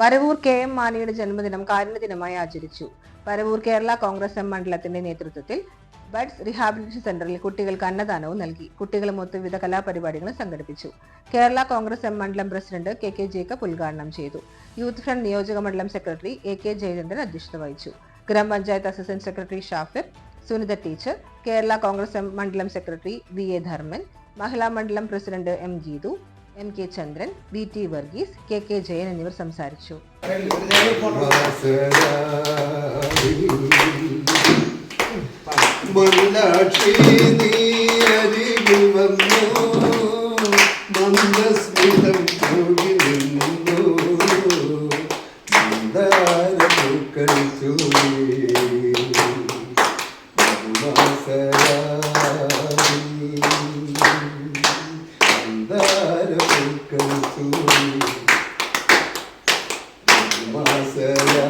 Varavoor K M മാണിയുടെ ജന്മദിനം കാരുണ്യദിനമായി ആചരിച്ചു. വരവൂർ കേരള കോൺഗ്രസ് എം മണ്ഡലത്തിന്റെ നേതൃത്വത്തിൽ ബഡ്സ് റീഹാബിലിറ്റേഷൻ സെന്ററിൽ കുട്ടികൾക്ക് അന്നദാനവും നൽകി. കുട്ടികളുമൊത്ത് വിവിധ കലാപരിപാടികളും സംഘടിപ്പിച്ചു. കേരള കോൺഗ്രസ് എം മണ്ഡലം പ്രസിഡന്റ് കെ കെ ജേക്കബ് ഉദ്ഘാടനം ചെയ്തു. യൂത്ത് ഫ്രണ്ട് നിയോജക മണ്ഡലം സെക്രട്ടറി എ കെ ജയചന്ദ്രൻ അധ്യക്ഷത വഹിച്ചു. ഗ്രാമപഞ്ചായത്ത് assistant secretary Shafir Sunitha teacher Kerala congress M മണ്ഡലം സെക്രട്ടറി വി എ ധർമ്മൻ മഹിളാ മണ്ഡലം president M Geethu M K Chandran B T Varghese K K Jayan എന്നിവർ സംസാരിച്ചു. മല്ലാക്ഷി கருக்கை மாசலா